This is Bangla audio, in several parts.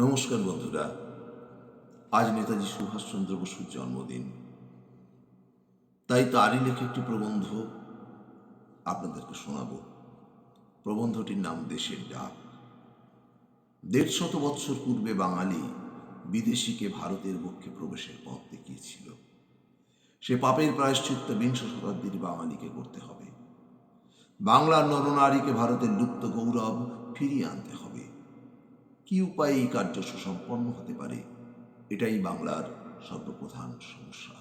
নমস্কার বন্ধুরা, আজ নেতাজি সুভাষচন্দ্র বসুর জন্মদিন। তাই তারই লেখা একটি প্রবন্ধ আপনাদেরকে শোনাব। প্রবন্ধটির নাম দেশের ডাক। দেড় শত বৎসর পূর্বে বাঙালি বিদেশিকে ভারতের পক্ষে প্রবেশের পথ দেখিয়েছিল। সে পাপের প্রায়শ্চিত্ত বিংশ শতাব্দীর বাঙালিকে করতে হবে। বাংলার নরনারীকে ভারতের লুপ্ত গৌরব ফিরিয়ে আনতে হবে। কি উপায়ে এই কার্য সুসম্পন্ন হতে পারে? এটাই বাংলার সর্বপ্রধান সমস্যা।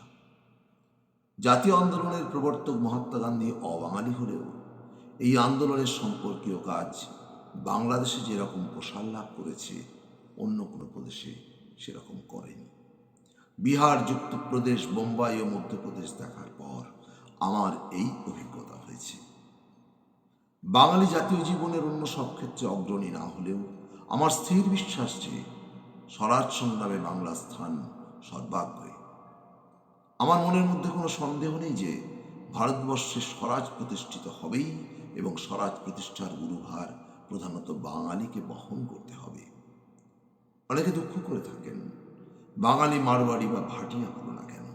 জাতীয় আন্দোলনের প্রবর্তক মহাত্মা গান্ধী অবাঙালি হলেও এই আন্দোলনের সম্পর্কীয় কাজ বাংলাদেশে যেরকম প্রসার লাভ করেছে, অন্য কোনো প্রদেশে সেরকম করেনি। বিহার, যুক্তপ্রদেশ, বোম্বাই ও মধ্যপ্রদেশ দেখার পর আমার এই অভিজ্ঞতা হয়েছে। বাঙালি জাতীয় জীবনের অন্য সব ক্ষেত্রে অগ্রণী না হলেও আমার স্থির বিশ্বাস যে স্বরাজ সংগ্রামে বাংলার স্থান সর্বাগ্রে আমার মনের মধ্যে কোনো সন্দেহ নেই যে ভারতবর্ষে স্বরাজ প্রতিষ্ঠিত হবেই এবং স্বরাজ প্রতিষ্ঠার গুরুভার প্রধানত বাঙালিকে বহন করতে হবে। অনেকে দুঃখ করে থাকেন, বাঙালি মারোয়াড়ি বা ভাটিয়া হলো না কেন?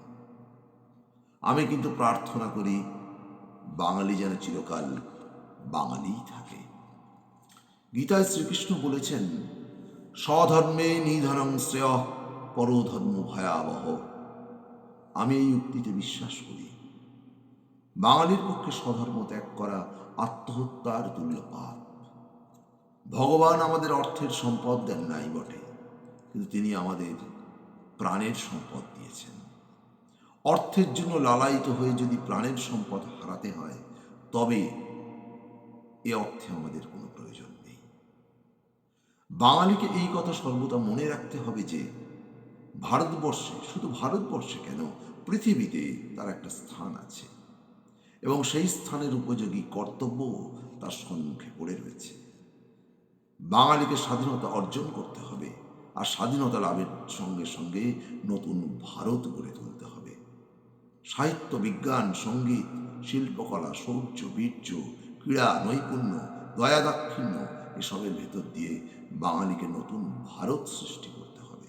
আমি কিন্তু প্রার্থনা করি, বাঙালি যেন চিরকাল বাঙালিই থাকে। গীতায় শ্রীকৃষ্ণ বলেছেন, স্বধর্মে নিধনং শ্রেয় পরধর্ম ভয়াবহ। আমি এই উক্তিতে বিশ্বাস করি, বাঙালির পক্ষে স্বধর্ম ত্যাগ করা আত্মহত্যার তুল্য পাপ ভগবান আমাদের অর্থের সম্পদ দেন নাই বটে, কিন্তু তিনি আমাদের প্রাণের সম্পদ দিয়েছেন। অর্থের জন্য লালায়িত হয়ে যদি প্রাণের সম্পদ হারাতে হয়, তবে এ অর্থে আমাদের কোনো প্রয়োজন বাঙালিকে এই কথা সর্বদা মনে রাখতে হবে যে, ভারতবর্ষে, শুধু ভারতবর্ষে কেন, পৃথিবীতে তার একটা স্থান আছে। এবং সেই স্থানের উপযোগী কর্তব্য তার সম্মুখে পড়ে রয়েছে। বাঙালিকে স্বাধীনতা অর্জন করতে হবে, আর স্বাধীনতা লাভের সঙ্গে সঙ্গে নতুন ভারত গড়ে তুলতে হবে। সাহিত্য, বিজ্ঞান, সংগীত, শিল্পকলা, শৌর্য, বীর্য, ক্রীড়া, নৈপুণ্য দয়া দাক্ষিণ্য এসবের ভেতর দিয়ে বাঙালিকে নতুন ভারত সৃষ্টি করতে হবে।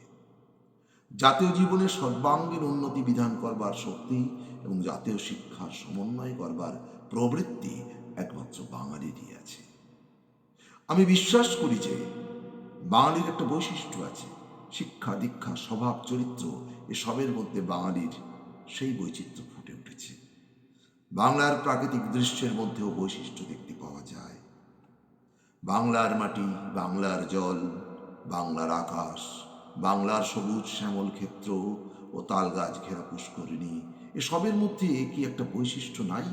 জাতীয় জীবনের সর্বাঙ্গীন উন্নতি বিধান করবার শক্তি এবং জাতীয় শিক্ষার সমন্বয় করবার প্রবৃত্তি একমাত্র বাঙালিরই আছে। আমি বিশ্বাস করি যে বাঙালির একটা বৈশিষ্ট্য আছে, শিক্ষা, দীক্ষা, স্বভাব, চরিত্র, এসবের মধ্যে বাঙালির সেই বৈচিত্র্য ফুটে উঠেছে। বাংলার প্রাকৃতিক দৃশ্যের মধ্যেও বৈশিষ্ট্য দেখতে বাংলার মাটি, বাংলার জল, বাংলার আকাশ, বাংলার সবুজ শ্যামল ক্ষেত্র ও তাল গাছ ঘেরা পুষ্করিণী, এসবের মধ্যে কি একটা বৈশিষ্ট্য নাই?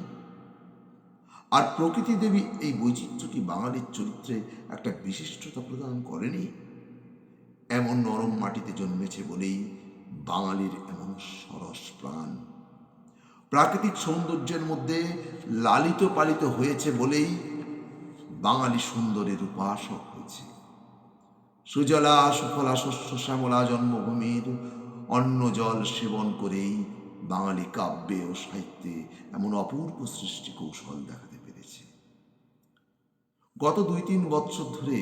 আর প্রকৃতি দেবী এই বৈচিত্র্যটি বাঙালির চরিত্রে একটা বিশিষ্টতা প্রদান করেনি? এমন নরম মাটিতে জন্মেছে বলেই বাঙালির এমন সরস প্রাণ। প্রাকৃতিক সৌন্দর্যের মধ্যে লালিত পালিত হয়েছে বলেই বাঙালি সুন্দরের উপাসক হয়েছে। সুজলা সুফলা শস্য শ্যামলা জন্মভূমির অন্ন জল সেবন করেই বাঙালি কাব্যে ও সাহিত্যে এমন অপূর্ব সৃষ্টি কৌশল দেখাতে পেরেছে। গত দুই তিন বছর ধরে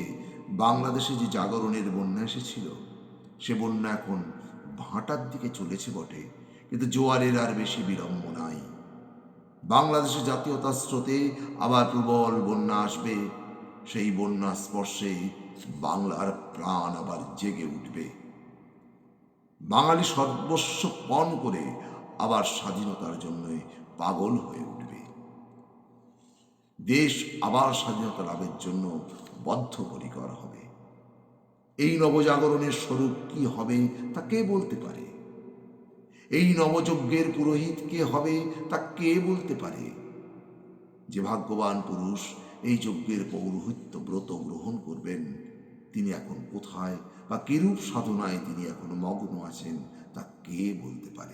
বাংলাদেশে যে জাগরণের বন্যা এসেছিল, সে বন্যা এখন ভাঁটার দিকে চলেছে বটে, কিন্তু জোয়ারের আর বেশি বিলম্ব নাই। বাংলাদেশের জাতীয়তার স্রোতে আবার প্রবল বন্যা আসবে। সেই বন্যা স্পর্শে বাংলার প্রাণ আবার জেগে উঠবে। বাঙালি সর্বস্ব পণ করে আবার স্বাধীনতার জন্য পাগল হয়ে উঠবে। দেশ আবার স্বাধীনতা লাভের জন্য বদ্ধপরিকর হবে। এই নবজাগরণের স্বরূপ কি হবে তা কে বলতে পারে? এই নবযজ্ঞের পুরোহিত কে হবে তা কে বলতে পারে? যে ভাগ্যবান পুরুষ এই যজ্ঞের পৌরোহিত্য ব্রত গ্রহণ করবেন, তিনি এখন কোথায় বা কিরূপ সাধনায় তিনি এখন মগ্ন আছেন তা কে বলতে পারে?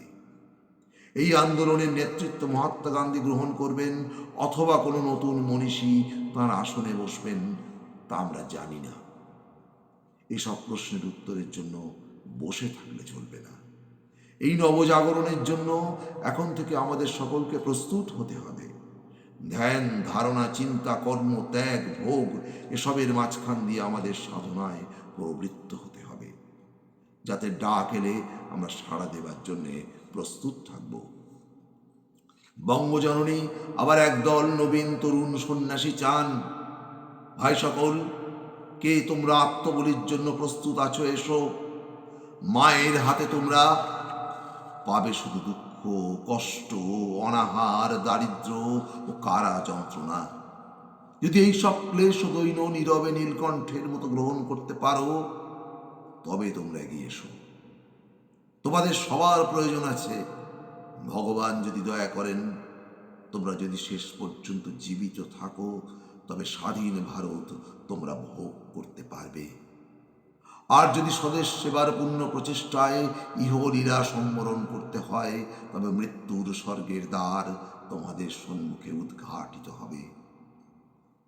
এই আন্দোলনের নেতৃত্ব মহাত্মা গান্ধী গ্রহণ করবেন অথবা কোনো নতুন মনীষী তাঁর আসনে বসবেন তা আমরা জানি না। এসব প্রশ্নের উত্তরের জন্য বসে থাকলে চলবে না। এই নবজাগরণের জন্য এখন থেকে আমাদের সকলকে প্রস্তুত হতে হবে। ধ্যান, ধারণা, চিন্তা, কর্ম, ত্যাগ, ভোগ, এসবের মাঝখান দিয়ে আমাদের সাধনায় প্রবৃত্ত হতে হবে। যাতে ডাক এলে আমরা সাড়া দেবার জন্যে প্রস্তুত থাকব। বঙ্গজননী, আবার একদল নবীন তরুণ সন্ন্যাসী চান। ভাই সকল, কে তোমরা আত্মবলির জন্য প্রস্তুত আছো এসো। মায়ের হাতে তোমরা পাবে শুধু দুঃখ, কষ্ট, অনাহার, দারিদ্র ও কারা যন্ত্রণা। যদি এই সব ক্লেশ ও দৈন নীরবে নীলকণ্ঠের মতো গ্রহণ করতে পারো, তবে তোমরা এগিয়ে এসো। তোমাদের সবার প্রয়োজন আছে। ভগবান যদি দয়া করেন, তোমরা যদি শেষ পর্যন্ত জীবিত থাকো, তবে স্বাধীন ভারত তোমরা ভোগ করতে পারবে। আর যদি স্বদেশ সেবার পূর্ণ প্রচেষ্টায় ইহলীলা সম্বরণ করতে হয়, তবে মৃত্যুর স্বর্গের দ্বার তোমাদের সম্মুখে উদ্ঘাটিত হবে।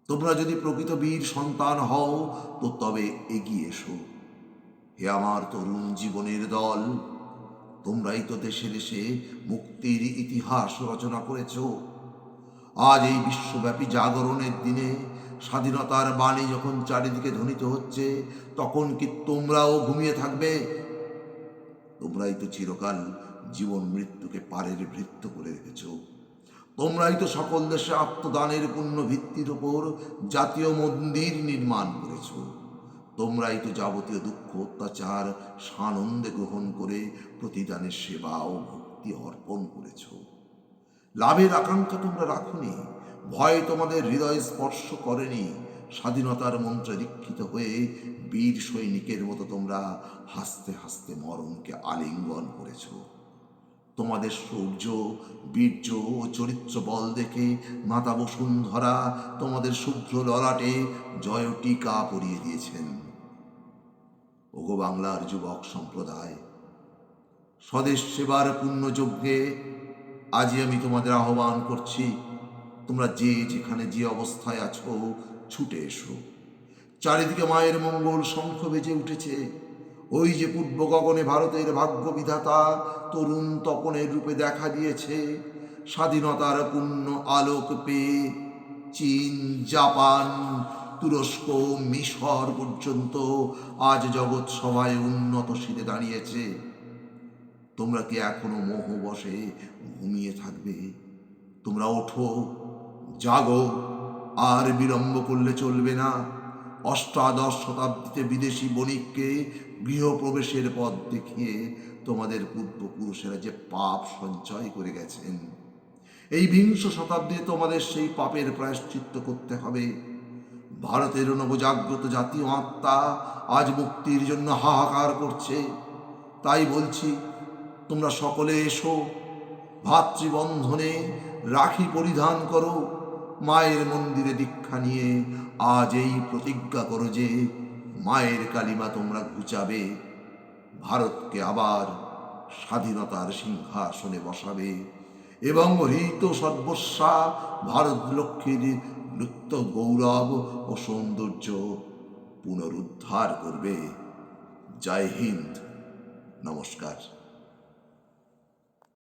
তোমরা যদি প্রকৃত বীর সন্তান হও, তো তবে এগিয়ে এসো। হে আমার তরুণ জীবনের দল, তোমরাই তো দেশে দেশে মুক্তির ইতিহাস রচনা করেছ। আজ এই বিশ্বব্যাপী জাগরণের দিনে স্বাধীনতার বাণী যখন চারিদিকে ধ্বনিত হচ্ছে, তখন কি তোমরাও ঘুমিয়ে থাকবে? তোমরাই তো চিরকাল জীবন মৃত্যুকে পারের ভৃত্য করে রেখেছ। তোমরাই তো সকল দেশে আত্মদানের পূর্ণ ভিত্তির ওপর জাতীয় মন্দির নির্মাণ করেছ। তোমরাই তো যাবতীয় দুঃখ, অত্যাচার, সানন্দে গ্রহণ করে প্রতিদানের সেবা ও ভক্তি অর্পণ করেছ। লাভের আকাঙ্ক্ষা তোমরা রাখনি। ভয় তোমাদের হৃদয় স্পর্শ করেনি। স্বাধীনতার মন্ত্রে দীক্ষিত হয়ে বীর সৈনিকের মতো তোমরা হাসতে হাসতে মরণকে আলিঙ্গন করেছ। তোমাদের সৌর্য, বীর্য ও চরিত্র বল দেখে মাতা বসুন্ধরা তোমাদের শুভ্র ললাটে জয় টিকা পরিয়ে দিয়েছেন। ওগো বাংলার যুবক সম্প্রদায়, স্বদেশ সেবার পুণ্যযজ্ঞে আজই আমি তোমাদের আহ্বান করছি। তোমরা যে যেখানে যে অবস্থায় আছো, ছুটে এসো। চারিদিকে মায়ের মঙ্গল শঙ্খ বেজে উঠেছে। ওই যে পূর্ব গগনে ভারতের ভাগ্য বিধাতা তরুণ তপনের রূপে দেখা দিয়েছে। স্বাধীনতার পূর্ণ আলোক পেয়ে চীন, জাপান, তুরস্ক, মিশর পর্যন্ত আজ জগৎ সবাই উন্নত শীতে দাঁড়িয়েছে। তোমরা কি এখনও মোহ বসে ঘুমিয়ে থাকবে? তোমরা ওঠো। জাগো, আর বিলম্ব করলে চলবে না। অষ্টাদশ শতাব্দীতে বিদেশি বণিককে গৃহপ্রবেশের পথ দেখিয়ে তোমাদের পূর্বপুরুষেরা যে পাপ সঞ্চয় করে গেছেন। এই বিংশ শতাব্দীতে তোমাদের সেই পাপের প্রায়শ্চিত্ত করতে হবে। ভারতের নবজাগ্রত জাতীয় আত্মা আজ মুক্তির জন্য হাহাকার করছে। তাই বলছি, তোমরা সকলে এসো, ভাতৃবন্ধনে রাখি পরিধান করো। মায়ের মন্দিরে দীক্ষা নিয়ে আজ এই প্রতিজ্ঞা করো যে মায়ের কালিমা তোমরা ঘুচাবে, ভারতকে আবার স্বাধীনতার সিংহাসনে বসাবে এবং হৃত সর্বস্বা ভারত লক্ষ্মীর নৃত্য, গৌরব ও সৌন্দর্য পুনরুদ্ধার করবে। জয় হিন্দ। নমস্কার।